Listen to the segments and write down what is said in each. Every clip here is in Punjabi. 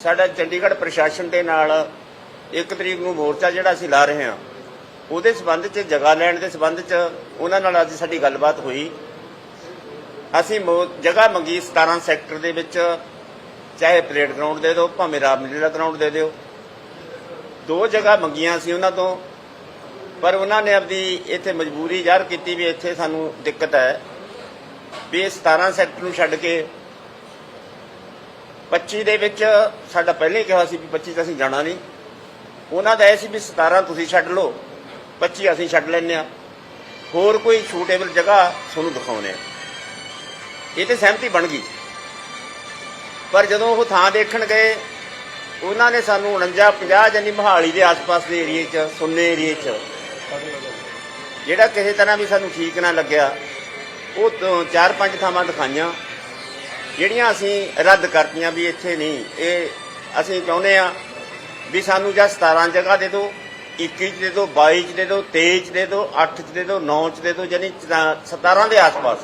ਸਾਡਾ ਚੰਡੀਗੜ੍ਹ ਪ੍ਰਸ਼ਾਸਨ ਦੇ ਨਾਲ ਇੱਕ ਤਰੀਕ ਨੂੰ ਮੋਰਚਾ ਜਿਹੜਾ ਅਸੀਂ ਲਾ ਰਹੇ ਹਾਂ, ਉਹਦੇ ਸਬੰਧ 'ਚ, ਜਗ੍ਹਾ ਲੈਣ ਦੇ ਸਬੰਧ 'ਚ ਉਹਨਾਂ ਨਾਲ ਅੱਜ ਸਾਡੀ ਗੱਲਬਾਤ ਹੋਈ। ਅਸੀਂ ਜਗ੍ਹਾ ਮੰਗੀ 17 ਸੈਕਟਰ ਦੇ ਵਿੱਚ, ਚਾਹੇ ਪਰੇਡ ਗਰਾਊਂਡ ਦੇ ਦਿਓ, ਭਾਵੇਂ ਰਾਮਲੀਲਾ ਗਰਾਊਂਡ ਦੇ ਦਿਓ। ਦੋ ਜਗ੍ਹਾ ਮੰਗੀਆਂ ਸੀ ਉਹਨਾਂ ਤੋਂ, ਪਰ ਉਹਨਾਂ ਨੇ ਆਪਦੀ ਇੱਥੇ ਮਜਬੂਰੀ ਜ਼ਾਹਰ ਕੀਤੀ ਵੀ ਇੱਥੇ ਸਾਨੂੰ ਦਿੱਕਤ ਹੈ। ਵੀ ਇਹ 17 ਸੈਕਟਰ ਨੂੰ ਛੱਡ ਕੇ 25 ਦੇ ਵਿੱਚ ਸਾਡਾ ਪਹਿਲੇ ਕਿਹਾ ਸੀ ਵੀ 25 ਤਾਂ ਅਸੀਂ ਜਾਣਾ ਨਹੀਂ। ਉਹਨਾਂ ਦਾ ਇਹ ਸੀ ਵੀ 17 ਤੁਸੀਂ ਛੱਡ ਲਓ 25 ਅਸੀਂ ਛੱਡ ਲੈਂਦੇ ਆ ਹੋਰ ਕੋਈ ਸ਼ੂਟੇਬਲ ਜਗ੍ਹਾ ਤੁਹਾਨੂੰ ਦਿਖਾਉਣੇ ਆ ਇਹ ਤੇ ਸਹਿਮਤੀ ਬਣ ਗਈ। ਪਰ ਜਦੋਂ ਉਹ ਥਾਂ ਦੇਖਣ ਗਏ, ਉਹਨਾਂ ਨੇ ਸਾਨੂੰ 49 50 ਜਾਨੀ ਮਹਾਲੀ ਦੇ ਆਸ-ਪਾਸ ਦੇ ਏਰੀਏ 'ਚ, ਸੁੰਨੇ ਏਰੀਏ 'ਚ, ਜਿਹੜਾ ਕਿਸੇ ਤਰ੍ਹਾਂ ਵੀ ਸਾਨੂੰ ਠੀਕ ਨਾ ਲੱਗਿਆ, ਉਹ ਚਾਰ ਪੰਜ ਥਾਵਾਂ ਦਿਖਾਈਆਂ। ਜਿਹੜੀਆਂ ਅਸੀਂ ਰੱਦ ਕਰਤੀਆਂ ਵੀ ਇੱਥੇ ਨਹੀਂ, ਇਹ ਅਸੀਂ ਚਾਹੁੰਦੇ ਆ ਵੀ ਸਾਨੂੰ ਜਾਂ 17 ਜਗ੍ਹਾ ਦੇ ਦਿਓ 21 ਚ ਦੇ ਦਿਓ 22 ਚ ਦੇ ਦਿਓ 23 ਚ ਦੇ ਦਿਓ 8 ਚ ਦੇ ਦਿਓ 9 ਚ ਦੇ ਦਿਓ, ਯਾਨੀ 17 ਦੇ ਆਸ-ਪਾਸ।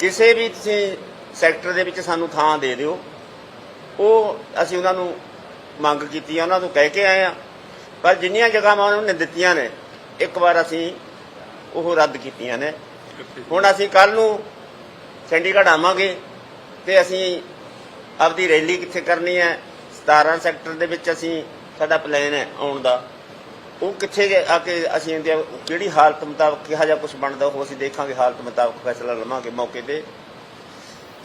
ਕਿਸੇ ਵੀ ਤੁਸੀਂ ਸੈਕਟਰ ਦੇ ਵਿੱਚ ਸਾਨੂੰ ਥਾਂ ਦੇ ਦਿਓ। ਉਹ ਅਸੀਂ ਉਹਨਾਂ ਨੂੰ ਮੰਗ ਕੀਤੀ ਆ, ਉਹਨਾਂ ਤੋਂ ਕਹਿ ਕੇ ਆਏ ਆ। ਪਰ ਜਿੰਨੀਆਂ ਜਗ੍ਹਾਵਾਂ ਉਹਨਾਂ ਨੇ ਦਿੱਤੀਆਂ ਨੇ, ਇੱਕ ਵਾਰ ਅਸੀਂ ਉਹ ਰੱਦ ਕੀਤੀਆਂ ਨੇ। ਹੁਣ ਅਸੀਂ ਕੱਲ ਨੂੰ ਚੰਡੀਗੜ੍ਹ ਆਵਾਂਗੇ। ਤੇ ਅਸੀਂ ਆਪਦੀ ਰੈਲੀ ਕਿੱਥੇ ਕਰਨੀ ਹੈ? 17 ਸੈਕਟਰ ਦੇ ਵਿੱਚ ਅਸੀਂ ਸਾਡਾ ਪਲਾਨ ਹੈ ਆਉਣ ਦਾ। ਉਹ ਕਿੱਥੇ ਆ ਕੇ ਅਸੀਂ ਇਹਦੇ ਕਿਹੜੀ ਹਾਲਤ ਮੁਤਾਬਕ ਕਿਹਾ ਜਾ ਕੁਝ ਬਣਦਾ, ਉਹ ਅਸੀਂ ਦੇਖਾਂਗੇ, ਹਾਲਤ ਮੁਤਾਬਕ ਫੈਸਲਾ ਲਵਾਂਗੇ ਮੌਕੇ ਤੇ।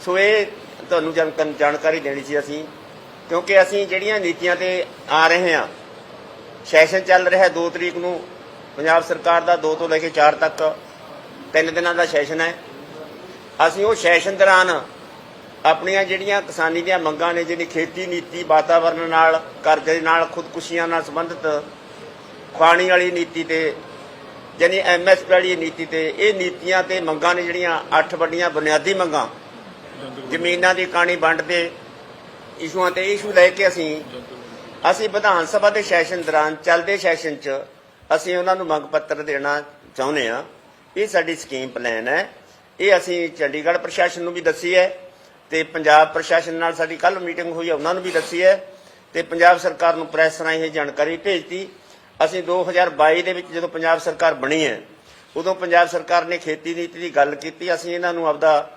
ਸੋ ਇਹ ਤੁਹਾਨੂੰ ਜਾਣਕਾਰੀ ਦੇਣੀ ਸੀ ਅਸੀਂ, ਕਿਉਂਕਿ ਅਸੀਂ ਜਿਹੜੀਆਂ ਨੀਤੀਆਂ ਤੇ ਆ ਰਹੇ ਹਾਂ, ਸੈਸ਼ਨ ਚੱਲ ਰਿਹਾ 2 ਤਰੀਕ ਨੂੰ, ਪੰਜਾਬ ਸਰਕਾਰ ਦਾ 2 ਤੋਂ ਲੈ ਕੇ 4 ਤੱਕ, ਤਿੰਨ ਦਿਨਾਂ ਦਾ ਸੈਸ਼ਨ ਹੈ। ਅਸੀਂ ਉਹ ਸੈਸ਼ਨ ਦੌਰਾਨ ਆਪਣੀਆਂ ਜਿਹੜੀਆਂ ਕਿਸਾਨੀ ਦੀਆਂ ਮੰਗਾਂ ਨੇ, ਜਿਹੜੀ ਖੇਤੀ ਨੀਤੀ ਵਾਤਾਵਰਣ ਨਾਲ, ਕਰਜ਼ੇ ਨਾਲ, ਖੁਦਕੁਸ਼ੀਆਂ ਨਾਲ ਸੰਬੰਧਿਤ ਪਾਣੀ ਵਾਲੀ ਨੀਤੀ ਤੇ, ਯਾਨੀ ਐਮਐਸਪੀ ਵਾਲੀ ਨੀਤੀ ਤੇ, ਇਹ ਨੀਤੀਆਂ ਤੇ ਮੰਗਾਂ ਨੇ ਜਿਹੜੀਆਂ ਅੱਠ ਵੱਡੀਆਂ ਬੁਨਿਆਦੀ ਮੰਗਾਂ। ਜ਼ਮੀਨਾਂ ਦੀ ਕਾਣੀ ਵੰਡ ਦੇ ਇਸ਼ੂਆਂ ਤੇ ਇਸ਼ੂ ਲੈ ਕੇ ਅਸੀਂ ਅਸੀਂ ਵਿਧਾਨ ਸਭਾ ਦੇ ਸੈਸ਼ਨ ਦੌਰਾਨ ਚੱਲਦੇ ਸੈਸ਼ਨ 'ਚ ਅਸੀਂ ਉਹਨਾਂ ਨੂੰ ਮੰਗ ਪੱਤਰ ਦੇਣਾ ਚਾਹੁੰਦੇ ਆ ਇਹ ਸਾਡੀ ਸਕੀਮ ਪਲਾਨ ਹੈ। ਇਹ ਅਸੀਂ ਚੰਡੀਗੜ੍ਹ ਪ੍ਰਸ਼ਾਸਨ ਨੂੰ ਵੀ ਦੱਸੀ ਹੈ। ਤੇ ਪੰਜਾਬ ਪ੍ਰਸ਼ਾਸਨ ਨਾਲ ਸਾਡੀ ਕੱਲ ਮੀਟਿੰਗ ਹੋਈ ਹੈ ਉਹਨਾਂ ਨੂੰ ਵੀ ਦੱਸੀ ਹੈ ਤੇ ਪੰਜਾਬ ਸਰਕਾਰ ਨੂੰ ਪ੍ਰੈਸ ਰਾਹੀਂ ਇਹ ਜਾਣਕਾਰੀ ਭੇਜਤੀ। ਅਸੀਂ 2022 ਦੇ ਵਿੱਚ ਜਦੋਂ ਪੰਜਾਬ ਸਰਕਾਰ ਬਣੀ ਹੈ, ਉਦੋਂ ਪੰਜਾਬ ਸਰਕਾਰ ਨੇ ਖੇਤੀ ਨੀਤੀ ਦੀ ਗੱਲ ਕੀਤੀ, ਅਸੀਂ ਇਹਨਾਂ ਨੂੰ ਆਪਦਾ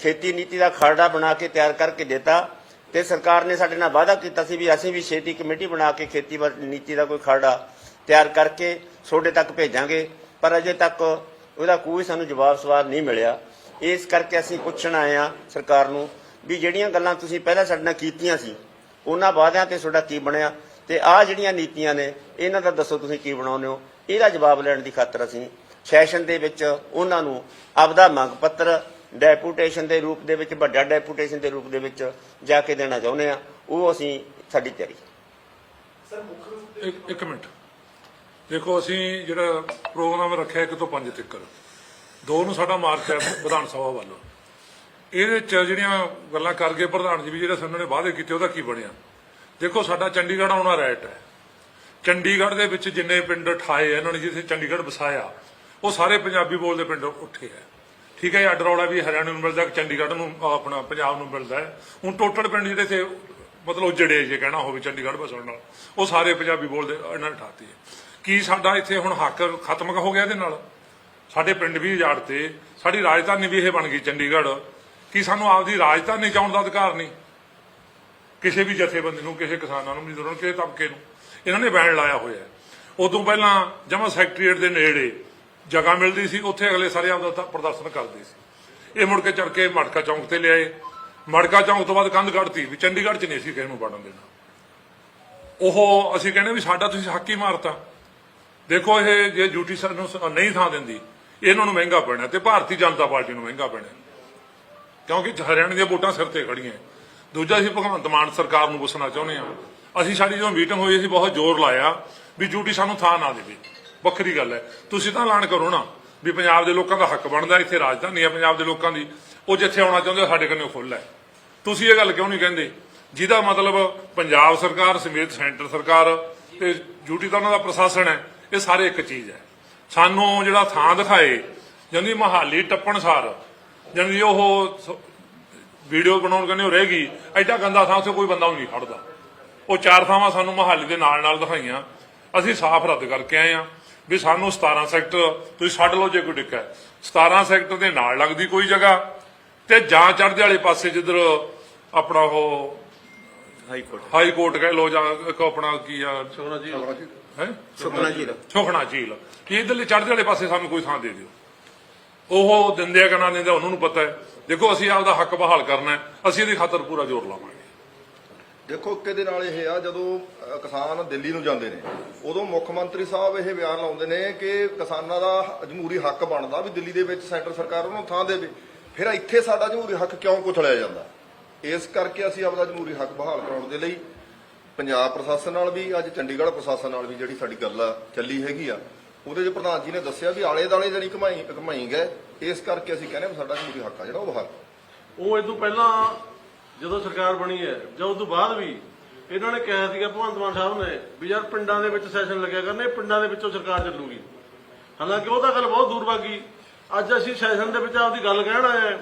ਖੇਤੀ ਨੀਤੀ ਦਾ ਖਰੜਾ ਬਣਾ ਕੇ ਤਿਆਰ ਕਰਕੇ ਦਿੱਤਾ ਤੇ ਸਰਕਾਰ ਨੇ ਸਾਡੇ ਨਾਲ ਵਾਅਦਾ ਕੀਤਾ ਸੀ ਵੀ ਅਸੀਂ ਵੀ ਛੇਤੀ ਕਮੇਟੀ ਬਣਾ ਕੇ ਖੇਤੀ ਨੀਤੀ ਦਾ ਕੋਈ ਖਰੜਾ ਤਿਆਰ ਕਰਕੇ ਤੁਹਾਡੇ ਤੱਕ ਭੇਜਾਂਗੇ, ਪਰ ਅਜੇ ਤੱਕ ਉਹਦਾ ਕੋਈ ਸਾਨੂੰ ਜਵਾਬ ਸਵਾਲ ਨਹੀਂ ਮਿਲਿਆ। ਇਸ ਕਰਕੇ ਅਸੀਂ ਪੁੱਛਣ ਆਏ ਆ ਸਰਕਾਰ ਨੂੰ ਵੀ ਜਿਹੜੀਆਂ ਗੱਲਾਂ ਤੁਸੀਂ ਪਹਿਲਾਂ ਸਾਡੇ ਨਾਲ ਕੀਤੀਆਂ ਸੀ ਉਹਨਾਂ ਵਾਅਦਿਆਂ ਤੇ ਤੁਹਾਡਾ ਕੀ ਬਣਿਆ ਤੇ ਆਹ ਜਿਹੜੀਆਂ ਨੀਤੀਆਂ ਨੇ ਇਹਨਾਂ ਦਾ ਦੱਸੋ ਤੁਸੀਂ ਕੀ ਬਣਾਉਂਦੇ ਹੋ? ਇਹਦਾ ਜਵਾਬ ਲੈਣ ਦੀ ਖਾਤਰ ਅਸੀਂ ਸੈਸ਼ਨ ਦੇ ਵਿੱਚ ਉਹਨਾਂ ਨੂੰ ਆਪਦਾ ਮੰਗ ਪੱਤਰ ਡੈਪੂਟੇਸ਼ਨ ਦੇ ਰੂਪ ਦੇ ਵਿੱਚ ਵੱਡਾ ਡੈਪੂਟੇਸ਼ਨ ਦੇ ਰੂਪ ਦੇ ਵਿੱਚ ਜਾ ਕੇ ਦੇਣਾ ਚਾਹੁੰਦੇ ਆ ਉਹ ਅਸੀਂ ਸਾਡੀ ਤਿਆਰੀ। ਇੱਕ ਇੱਕ ਮਿੰਟ। ਦੇਖੋ ਅਸੀਂ ਜਿਹੜਾ ਪ੍ਰੋਗਰਾਮ ਰੱਖਿਆ ਇੱਕ ਤੋਂ ਪੰਜ ਤੱਕ ਦੋ ਨੂੰ ਸਾਡਾ ਮਾਰਚ ਹੈ ਵਿਧਾਨ ਸਭਾ ਵੱਲੋਂ। ਇਹਦੇ ਚ ਜਿਹੜੀਆਂ ਗੱਲਾਂ ਕਰ ਗਏ ਪ੍ਰਧਾਨ ਜੀ ਵੀ ਜਿਹੜੇ ਸਾਨੂੰ ਨੇ ਵਾਅਦੇ ਕੀਤੇ, ਉਹਦਾ ਕੀ ਬਣਿਆ? ਦੇਖੋ, ਸਾਡਾ ਚੰਡੀਗੜ੍ਹ ਆਉਣਾ ਰਾਈਟ ਹੈ। ਚੰਡੀਗੜ੍ਹ ਦੇ ਵਿੱਚ ਜਿੰਨੇ ਪਿੰਡ ਠਾਏ ਇਹਨਾਂ ਨੇ ਜਿੱਥੇ ਚੰਡੀਗੜ੍ਹ ਵਸਾਇਆ, ਉਹ ਸਾਰੇ ਪੰਜਾਬੀ ਬੋਲਦੇ ਪਿੰਡ ਉੱਠੇ ਆ। ਠੀਕ ਹੈ ਇਹ ਅੱਡ ਰੌਲਾ ਵੀ ਹਰਿਆਣਾ ਨੂੰ ਮਿਲਦਾ, ਚੰਡੀਗੜ੍ਹ ਨੂੰ ਆਪਣਾ ਪੰਜਾਬ ਨੂੰ ਮਿਲਦਾ ਹੁਣ ਟੋਟਲ ਪਿੰਡ ਜਿਹੜੇ ਤੇ ਮਤਲਬ ਉਜੜੇ ਜੇ ਕਹਿਣਾ ਹੋਵੇ ਚੰਡੀਗੜ੍ਹ ਵਸਣ ਨਾਲ, ਉਹ ਸਾਰੇ ਪੰਜਾਬੀ ਬੋਲਦੇ, ਇਹਨਾਂ ਨੇ ਠਾਤੀ ਕੀ ਸਾਡਾ ਇੱਥੇ ਹੁਣ ਹੱਕ ਖਤਮ ਹੋ ਗਿਆ ਇਹਦੇ ਨਾਲ? ਸਾਡੇ ਪਿੰਡ ਵੀ ਉਜਾੜ ਤੇ ਸਾਡੀ ਰਾਜਧਾਨੀ ਵੀ ਇਹ ਬਣ ਗਈ, ਚੰਡੀਗੜ੍ਹ। ਕਿ ਸਾਨੂੰ ਆਪਦੀ ਰਾਜਧਾਨੀ ਚਾਉਣ ਦਾ ਅਧਿਕਾਰ ਨਹੀਂ? ਕਿਸੇ ਵੀ ਜਥੇਬੰਦੀ ਨੂੰ, ਕਿਸੇ ਕਿਸਾਨਾਂ ਨੂੰ, ਮਜ਼ਦੂਰਾਂ ਨੂੰ, ਕਿਸੇ ਤਬਕੇ ਨੂੰ। ਇਹਨਾਂ ਨੇ ਬੈਨ ਲਾਇਆ ਹੋਇਆ ਹੈ। ਉਦੋਂ ਪਹਿਲਾਂ ਜਮਾ ਸੈਕਟਰੀਏਟ ਦੇ ਨੇੜੇ ਜਗ੍ਹਾ ਮਿਲਦੀ ਸੀ, ਉੱਥੇ ਅਗਲੇ ਸਾਰੇ ਆਪਦਾ ਤ- ਪ੍ਰਦਰਸ਼ਨ ਕਰਦੇ ਸੀ। ਇਹ ਮੁੜ ਕੇ ਚੜ ਕੇ ਮੜਕਾ ਚੌਂਕ ਤੇ ਲਿਆਏ। ਮੜਕਾ ਚੌਂਕ ਤੋਂ ਬਾਅਦ ਕੰਧ ਕੱਢਤੀ ਵੀ ਚੰਡੀਗੜ੍ਹ 'ਚ ਨਹੀਂ ਸੀ ਕਿਸੇ ਨੂੰ ਵੜਨ ਦੇਣਾ। ਉਹ ਅਸੀਂ ਕਹਿੰਦੇ ਵੀ ਸਾਡਾ ਤੁਸੀਂ ਹੱਕ ਹੀ ਮਾਰਤਾ। ਦੇਖੋ ਇਹ ਜੇ ਡਿਊਟੀ ਸਾਨੂੰ ਸ- ਨਹੀਂ ਥਾਂ ਦਿੰਦੀ ਇਹਨਾਂ ਨੂੰ ਮਹਿੰਗਾ ਪੈਣਾ ਤੇ ਭਾਰਤੀ ਜਨਤਾ ਪਾਰਟੀ ਨੂੰ ਮਹਿੰਗਾ ਪੈਣਾ। ਕਿਉਂਕਿ ਹਰਿਆਣੇ ਦੀਆਂ ਵੋਟਾਂ ਸਿਰ ਤੇ ਖੜੀਆਂ। ਦੂਜਾ ਅਸੀਂ ਭਗਵੰਤ ਮਾਨ ਸਰਕਾਰ ਨੂੰ ਪੁੱਛਣਾ ਚਾਹੁੰਦੇ ਹਾਂ। ਅਸੀਂ ਸਾਡੀ ਜਦੋਂ ਮੀਟਿੰਗ ਹੋਈ, ਅਸੀਂ ਬਹੁਤ ਜ਼ੋਰ ਲਾਇਆ ਵੀ ਡਿਊਟੀ ਸਾਨੂੰ ਥਾਂ ਨਾ ਦੇਵੇ। ਵੱਖਰੀ ਗੱਲ ਹੈ। ਤੁਸੀਂ ਤਾਂ ਐਲਾਨ ਕਰੋ ਨਾ ਵੀ ਪੰਜਾਬ ਦੇ ਲੋਕਾਂ ਦਾ ਹੱਕ ਬਣਦਾ, ਇੱਥੇ ਰਾਜਧਾਨੀ ਹੈ ਪੰਜਾਬ ਦੇ ਲੋਕਾਂ ਦੀ। ਉਹ ਜਿੱਥੇ ਆਉਣਾ ਚਾਹੁੰਦੇ ਸਾਡੇ ਕੰਨੇ ਫੁੱਲ ਹੈ। ਤੁਸੀਂ ਇਹ ਗੱਲ ਕਿਉਂ ਨਹੀਂ ਕਹਿੰਦੇ? ਜਿਹਦਾ ਮਤਲਬ ਪੰਜਾਬ ਸਰਕਾਰ, ਸਮੇਤ ਸੈਂਟਰ ਸਰਕਾਰ ਤੇ ਡਿਊਟੀ ਤਾਂ ਉਹਨਾਂ ਦਾ ਪ੍ਰਸ਼ਾਸਨ ਹੈ, ਇਹ ਸਾਰੇ ਇੱਕ ਚੀਜ਼ ਹੈ। ਸਾਨੂੰ ਜਿਹੜਾ ਥਾਂ ਦਿਖਾਏ ਜਾਂਦੀ ਮਹਾਲੀ ਟੱਪਣ ਸਾਰ ਜਾਂਦੀ ਉਹ ਵੀਡੀਓ ਬਣਾਉਣ ਕਹਿੰਦੇ ਉਹ ਰਹਿ ਗਈ ਐਡਾ ਗੰਦਾ ਥਾਂ ਉੱਥੇ ਕੋਈ ਬੰਦਾ ਵੀ ਨਹੀਂ ਖੜਦਾ। ਉਹ ਚਾਰ ਥਾਵਾਂ ਸਾਨੂੰ ਮਹਾਲੀ ਦੇ ਨਾਲ ਨਾਲ ਦਿਖਾਈਆਂ। ਅਸੀਂ ਸਾਫ਼ ਰੱਦ ਕਰਕੇ ਆਏ ਆ ਵੀ ਸਾਨੂੰ 17 ਸੈਕਟਰ ਤੁਸੀਂ ਛੱਡ ਲਓ ਜੇ ਕੋਈ ਡਿੱਕਾ ਹੈ। 17 ਸੈਕਟਰ ਦੇ ਨਾਲ ਲੱਗਦੀ ਕੋਈ ਜਗ੍ਹਾ ਤੇ ਜਾਂ ਚੜ੍ਹਦੇ ਵਾਲੇ ਪਾਸੇ ਜਿੱਧਰ ਆਪਣਾ ਉਹ ਹਾਈ ਕੋਰਟ ਹਾਈ ਕੋਰਟ ਕਹਿ ਲੋ ਜਾਂ ਇੱਕ ਆਪਣਾ ਕੀ ਆ? ਹੈ ਸੁਖਨਾ ਜੀ। ਦਾ ਛੋਖਣਾ ਝੀਲ। ਕਿ ਇਧਰਲੇ ਚੜ੍ਹਦੇ ਵਾਲੇ ਪਾਸੇ ਸਾਨੂੰ ਕੋਈ ਥਾਂ ਦੇ ਦਿਓ। ਉਹ ਦਿੰਦੇ ਆ ਕਿ ਨਾ ਦਿੰਦੇ ਉਹਨਾਂ ਨੂੰ ਪਤਾ ਹੈ। ਦੇਖੋ ਅਸੀਂ ਆਪਦਾ ਹੱਕ ਬਹਾਲ ਕਰਨਾ ਅਸੀਂ ਇਹਦੀ ਖਾਤਰ ਪੂਰਾ ਜ਼ੋਰ ਲਾਵਾਂਗੇ। ਦੇਖੋ ਕਿਹਦੇ ਨਾਲ ਇਹ ਆ ਜਦੋਂ ਕਿਸਾਨ ਦਿੱਲੀ ਨੂੰ ਜਾਂਦੇ ਨੇ ਉਦੋਂ ਮੁੱਖ ਮੰਤਰੀ ਸਾਹਿਬ ਇਹ ਬਿਆਨ ਲਾਉਂਦੇ ਨੇ ਕਿ ਕਿਸਾਨਾਂ ਦਾ ਜਮਹੂਰੀ ਹੱਕ ਬਣਦਾ ਵੀ ਦਿੱਲੀ ਦੇ ਵਿੱਚ ਸੈਂਟਰ ਸਰਕਾਰ ਉਹਨੂੰ ਥਾਂ ਦੇਵੇ। ਫਿਰ ਇੱਥੇ ਸਾਡਾ ਜਮਹੂਰੀ ਹੱਕ ਕਿਉਂ ਕੁਚਲਿਆ ਜਾਂਦਾ? ਇਸ ਕਰਕੇ ਅਸੀਂ ਆਪਦਾ ਜਮਹੂਰੀ ਹੱਕ ਬਹਾਲ ਕਰਾਉਣ ਦੇ ਲਈ ਪੰਜਾਬ ਪ੍ਰਸ਼ਾਸਨ ਨਾਲ ਵੀ, ਅੱਜ ਚੰਡੀਗੜ੍ਹ ਪ੍ਰਸ਼ਾਸਨ ਨਾਲ ਵੀ ਜਿਹੜੀ ਸਾਡੀ ਗੱਲ ਆ, ਚੱਲੀ ਹੈਗੀ ਆ। ਉਹਦੇ 'ਚ ਪ੍ਰਧਾਨ ਜੀ ਨੇ ਦੱਸਿਆ ਵੀ ਆਲੇ ਦਾਲੇ ਜਿਹੜੀ ਘਮਾਈ ਘਮਾਈ ਗਏ। ਇਸ ਕਰਕੇ ਅਸੀਂ ਕਹਿੰਦੇ ਵੀ ਸਾਡਾ ਜਮਹੂਰੀ ਹੱਕ ਆ ਜਿਹੜਾ ਉਹ ਬਹਾਲ ਉਹ ਇਹ ਤੋਂ ਪਹਿਲਾਂ ਜਦੋਂ ਸਰਕਾਰ ਬਣੀ ਹੈ, ਜਾਂ ਉਸ ਤੋਂ ਬਾਅਦ ਵੀ ਇਹਨਾਂ ਨੇ ਕਿਹਾ ਸੀਗਾ, ਭਗਵੰਤ ਮਾਨ ਸਾਹਿਬ ਨੇ ਵੀ ਯਾਰ ਪਿੰਡਾਂ ਦੇ ਵਿੱਚ ਸੈਸ਼ਨ ਲੱਗਿਆ ਕਰਨੇ, ਪਿੰਡਾਂ ਦੇ ਵਿੱਚੋਂ ਸਰਕਾਰ ਚੱਲੂਗੀ। ਹਾਲਾਂਕਿ ਉਹ ਤਾਂ ਗੱਲ ਬਹੁਤ ਦੂਰ ਭਾਗੀ ਅੱਜ ਅਸੀਂ ਸੈਸ਼ਨ ਦੇ ਵਿੱਚ ਆਪਦੀ ਗੱਲ ਕਹਿਣ ਆਏ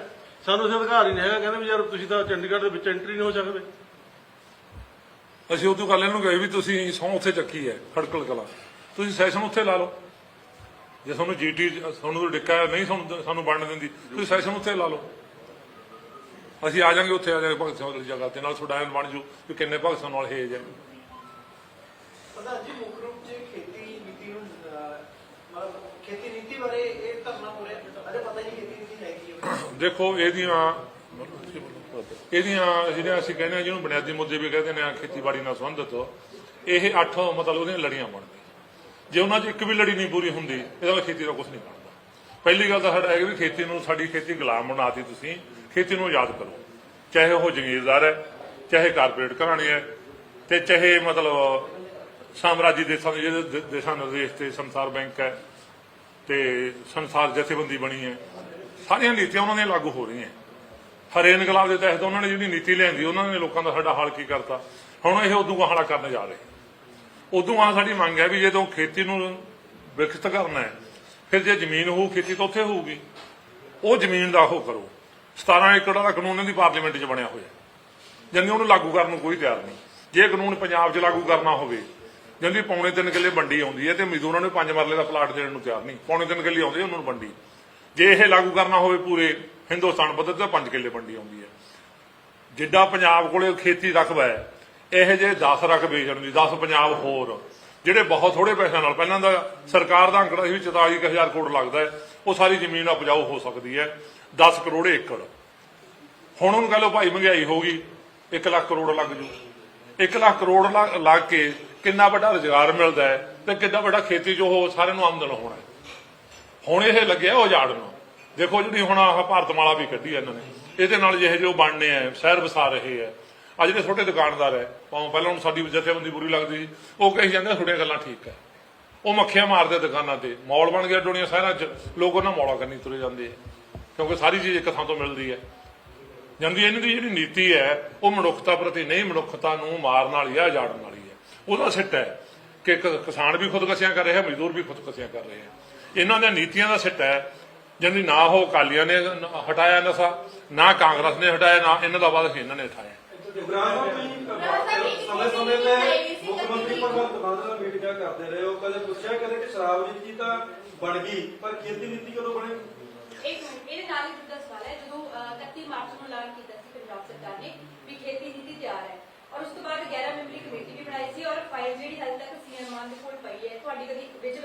ਸਾਨੂੰ ਇਸ ਅਧਿਕਾਰ ਹੀ ਨਹੀਂ ਹੈਗਾ, ਕਹਿੰਦੇ ਵੀ ਯਾਰ ਤੁਸੀਂ ਤਾਂ ਚੰਡੀਗੜ੍ਹ ਦੇ ਵਿੱਚ ਐਂਟਰੀ ਨਹੀਂ ਹੋ ਸਕਦੇ। ਅਸੀਂ ਉਦੋਂ ਕੱਲ ਇਹਨੂੰ ਗਏ ਵੀ ਤੁਸੀਂ ਸੌ ਉੱਥੇ ਚੱਕੀ ਹੈ ਖੜਕਲ ਕਲਾ। ਤੁਸੀਂ ਸੈਸ਼ਨ ਉੱਥੇ ਲਾ ਲਓ। ਜੇ ਤੁਹਾਨੂੰ ਜੀਟੀ ਤੁਹਾਨੂੰ ਡਿੱਕਾ ਨਹੀਂ ਸਾਨੂੰ ਸਾਨੂੰ ਬਣਨ ਦਿੰਦੀ। ਤੁਸੀਂ ਸੈਸ਼ਨ ਉੱਥੇ ਲਾ ਲਓ। ਅਸੀਂ ਆ ਜਾਾਂਗੇ ਉੱਥੇ ਆ ਜਾਾਂਗੇ ਭਗਤ ਸਿੰਘ ਵਾਲੀ ਜਗ੍ਹਾ ਤੇ ਨਾਲ ਤੁਹਾਡਾ ਬਣ ਜੂ ਵੀ ਕਿੰਨੇ ਭਗਤ ਸਿੰਘ ਨਾਲ ਹੇਜ ਹੈ। ਪ੍ਰਧਾਨ ਜੀ ਮੁੱਖ ਰੂਪ 'ਚ ਖੇਤੀ ਨੀਤੀ ਨੂੰ ਅਹ, ਮਤਲਬ ਖੇਤੀ ਨੀਤੀ ਬਾਰੇ ਇਹ ਧਰਨਾ ਹੋ ਰਿਹਾ ਅਜੇ ਪਤਾ ਹੀ ਨਹੀਂ ਖੇਤੀ ਨੀਤੀ ਹੈਗੀ ਹੈ। ਦੇਖੋ ਇਹਦੀਆਂ ਇਹਦੀਆਂ ਜਿਹੜੀਆਂ ਅਸੀਂ ਕਹਿੰਦੇ ਹਾਂ, ਜਿਹਨੂੰ ਬੁਨਿਆਦੀ ਮੁੱਦੇ ਵੀ ਕਹਿੰਦੇ ਨੇ ਆ ਖੇਤੀਬਾੜੀ ਨਾਲ ਸੰਬੰਧਿਤ, ਇਹ ਅੱਠ ਮਤਲਬ ਉਹਦੀਆਂ ਲੜੀਆਂ ਬਣਦੀਆਂ। ਜੇ ਉਹਨਾਂ 'ਚ ਇੱਕ ਵੀ ਲੜੀ ਨਹੀਂ ਪੂਰੀ ਹੁੰਦੀ, ਇਹਦਾ ਮਤਲਬ ਖੇਤੀ ਦਾ ਕੁਝ ਨਹੀਂ ਬਣਦਾ। ਪਹਿਲੀ ਗੱਲ ਤਾਂ ਸਾਡਾ ਹੈ ਵੀ ਖੇਤੀ ਨੂੰ, ਸਾਡੀ ਖੇਤੀ ਗੁਲਾਮ ਬਣਾਤੀ ਤੁਸੀਂ, ਖੇਤੀ ਨੂੰ ਆਜ਼ਾਦ ਕਰੋ। ਚਾਹੇ ਉਹ ਜ਼ਮੀਰਦਾਰ ਹੈ, ਚਾਹੇ ਕਾਰਪੋਰੇਟ ਘਰਾਣੇ ਹੈ, ਤੇ ਚਾਹੇ ਮਤਲਬ ਸਾਮਰਾਜੀ ਦੇਸ਼ਾਂ ਦੇ ਜਿਹੜੇ ਦੇਸ਼ਾਂ ਨਿਰਦੇਸ਼ ਤੇ ਸੰਸਾਰ ਬੈਂਕ ਹੈ, ਤੇ ਸੰਸਾਰ ਜਥੇਬੰਦੀ ਬਣੀ ਹੈ। ਸਾਰੀਆਂ ਨੀਤੀਆਂ ਉਹਨਾਂ ਦੀਆਂ ਲਾਗੂ ਹੋ ਰਹੀਆਂ। ਹਰੇ ਇਨਕਲਾਬ ਦੇ ਤਹਿਤ ਉਹਨਾਂ ਨੇ ਜਿਹੜੀ ਨੀਤੀ ਲਿਆਂਦੀ, ਉਹਨਾਂ ਨੇ ਲੋਕਾਂ ਦਾ ਸਾਡਾ ਹਾਲ ਕੀ ਕਰਤਾ। ਹੁਣ ਇਹ ਉਦੋਂ ਗਾਹਲਾ ਕਰਨ ਜਾ ਰਹੇ ਉਦੋਂ ਆ ਸਾਡੀ ਮੰਗ ਹੈ ਵੀ ਜੇ ਤੋਂ ਖੇਤੀ ਨੂੰ ਵਿਕਸਿਤ ਕਰਨਾ ਹੈ, ਫਿਰ ਜੇ ਜ਼ਮੀਨ ਹੋਊ, ਖੇਤੀ ਤਾਂ ਉੱਥੇ ਹੋਊਗੀ। ਉਹ ਜ਼ਮੀਨ ਦਾ ਉਹ ਕਰੋ। 17 ਏਕੜ ਦਾ ਕਾਨੂੰਨ ਇਹਦੀ ਪਾਰਲੀਮੈਂਟ 'ਚ ਬਣਿਆ ਹੋਇਆ। ਜੰਦੀ ਉਹਨੂੰ ਲਾਗੂ ਕਰਨ ਨੂੰ ਕੋਈ ਤਿਆਰ ਨਹੀਂ। ਜੇ ਕਾਨੂੰਨ ਪੰਜਾਬ 'ਚ ਲਾਗੂ ਕਰਨਾ ਹੋਵੇ ਜੰਦੀ ਪੌਣੇ ਤਿੰਨ ਕਿੱਲੇ ਵੰਡੀ ਆਉਂਦੀ ਹੈ ਤੇ ਮਜ਼ਦੂਰਾਂ ਨੂੰ ਪੰਜ ਮਰਲੇ ਦਾ ਪਲਾਟ ਦੇਣ ਨੂੰ ਤਿਆਰ ਨਹੀਂ। ਪੌਣੇ ਤਿੰਨ ਕਿੱਲੇ ਆਉਂਦੇ, ਉਹਨਾਂ ਨੂੰ ਵੰਡੀ। ਜੇ ਇਹ ਲਾਗੂ ਕਰਨਾ ਹੋਵੇ ਪੂਰੇ ਹਿੰਦੁਸਤਾਨ ਪੱਧਰ ਤੇ ਪੰਜ ਕਿੱਲੇ ਵੰਡੀ ਆਉਂਦੀ ਹੈ। ਜਿੱਡਾ ਪੰਜਾਬ ਕੋਲੇ ਖੇਤੀ ਰਕਬਾ ਹੈ, ਇਹ ਜੇ 10 ਰਕਬੇ ਜਾਣ ਦੀ 10 ਪੰਜਾਬ ਹੋਰ, ਜਿਹੜੇ ਬਹੁਤ ਥੋੜੇ ਪੈਸਿਆਂ ਨਾਲ, ਪਹਿਲਾਂ ਦਾ ਸਰਕਾਰ ਦਾ ਅੰਕੜਾ ਸੀ ਵੀ 44000 ਕਰੋੜ ਲੱਗਦਾ ਹੈ, ਉਹ ਸਾਰੀ ਜ਼ਮੀਨ ਉਪਜਾਊ ਹੋ ਸਕਦੀ ਹੈ 10 ਕਰੋੜ ਏਕੜ। ਹੁਣ ਉਹਨੂੰ ਕਹ ਲਓ ਭਾਈ ਮਹਿੰਗਾਈ ਹੋ ਗਈ 1 ਲੱਖ ਕਰੋੜ ਲੱਗ ਜੂ। 1 ਲੱਖ ਕਰੋੜ ਲਾ- ਲੱਗ ਕੇ ਕਿੰਨਾ ਵੱਡਾ ਰੁਜ਼ਗਾਰ ਮਿਲਦਾ ਹੈ ਤੇ ਕਿੰਨਾ ਵੱਡਾ ਖੇਤੀ 'ਚ ਹੋ, ਸਾਰਿਆਂ ਨੂੰ ਆਮਦਨ ਹੋਣਾ ਹੁਣ ਇਹ ਲੱਗਿਆ ਉਜਾੜਨ ਨੂੰ। ਦੇਖੋ ਜਿਹੜੀ ਹੁਣ ਆਹ ਭਾਰਤਮਾਲਾ ਵੀ ਕੱਢੀ ਇਹਨਾਂ ਨੇ, ਇਹਦੇ ਨਾਲ ਜਿਹੇ ਜੋ ਬਣਨੇ ਆ, ਸ਼ਹਿਰ ਵਸਾ ਰਹੇ ਆ। ਆ ਜਿਹੜੇ ਛੋਟੇ ਦੁਕਾਨਦਾਰ ਹੈ ਭਾਵੇਂ ਪਹਿਲਾਂ ਹੁਣ ਸਾਡੀ ਜਥੇਬੰਦੀ ਬੁਰੀ ਲੱਗਦੀ ਉਹ ਕਹੀ ਜਾਂਦੇ ਤੁਹਾਡੀਆਂ ਗੱਲਾਂ ਠੀਕ ਹੈ ਉਹ ਮੱਖੀਆਂ ਮਾਰਦੇ ਦੁਕਾਨਾਂ ਤੇ, ਮੌਲ ਬਣ ਗਿਆ ਦੁਨੀਆ ਸ਼ਹਿਰਾਂ 'ਚ, ਲੋਕ ਉਹਨਾਂ ਮੌਲਾ ਕਰਨੀ ਤੁਰੇ ਜਾਂਦੇ ਆ, ਕਿਉਂਕਿ ਸਾਰੀ ਚੀਜ਼ ਇੱਕ ਥਾਂ ਤੋਂ ਮਿਲਦੀ ਹੈ ਜਾਂਦੀ ਇਹਨਾਂ ਦੀ ਜਿਹੜੀ ਨੀਤੀ ਹੈ ਉਹ ਮਨੁੱਖਤਾ ਪ੍ਰਤੀ ਨਹੀਂ, ਮਨੁੱਖਤਾ ਨੂੰ ਮਾਰਨ ਵਾਲੀ ਹੈ ਉਜਾੜਨ ਵਾਲੀ ਹੈ ਉਹਦਾ ਸਿੱਟ ਹੈ ਕਿ ਕਿਸਾਨ ਵੀ ਖੁਦਕਸ਼ੀਆਂ ਕਰ ਰਿਹਾ, ਮਜ਼ਦੂਰ ਵੀ ਖੁਦਕਸ਼ੀਆਂ ਕਰ ਰਹੇ ਆ। ਇਹਨਾਂ ਦੀਆਂ ਨੀਤੀਆਂ ਦਾ ਸਿੱਟ ਹੈ ਜਾਂਦੀ ਨਾ ਉਹ ਅਕਾਲੀਆਂ ਨੇ ਨ- ਹਟਾਇਆ ਨਸ਼ਾ ਨਾ ਕਾਂਗਰਸ ਨੇ ਹਟਾਇਆ ਨਾ ਇਹਨਾਂ ਦਾ ਬਾਅਦ ਇਹਨਾਂ ਨੇ ਹਟਾਇਆ ਸਮੇਂ ਸਮੇਂ ਤੇ ਮੁੱਖ ਮੰਤਰੀ ਭਗਵੰਤ ਮਾਨ ਨਾਲ ਮੀਟਿੰਗਾਂ ਕਰਦੇ ਰਹੇ। ਹੋ ਕਦੇ ਪੁੱਛਿਆ ਕਦੇ ਕਿ ਸ਼ਰਾਬ ਨੀਤੀ ਤਾਂ ਬਣ ਗਈ ਪਰ ਖੇਤੀ ਨੀਤੀ ਕਦੋਂ ਬਣੇਗੀ ਇੱਕ ਮਿੰਟ ਇਹਦੇ ਨਾਲ ਹੀ ਦੂਜਾ ਸਵਾਲ ਹੈ। ਜਦੋਂ ਅਹ, 31 ਮਾਰਚ ਨੂੰ ਐਲਾਨ ਕੀਤਾ ਸੀ ਪੰਜਾਬ ਸਰਕਾਰ ਨੇ ਵੀ ਖੇਤੀ ਨੀਤੀ ਤਿਆਰ ਹੈ ਔਰ ਉਸ ਤੋਂ ਬਾਅਦ 11 ਮੈਂਬਰੀ ਕਮੇਟੀ ਵੀ ਬਣਾਈ ਸੀ ਔਰ ਫਾਈਲ ਜਿਹੜੀ ਹਾਲੇ ਤੱਕ ਸੀਐਮ ਮਾਨ ਦੇ ਕੋਲ ਪਈ ਹੈ ਤੁਹਾਡੀ ਕਦੀ ਵਿੱਚ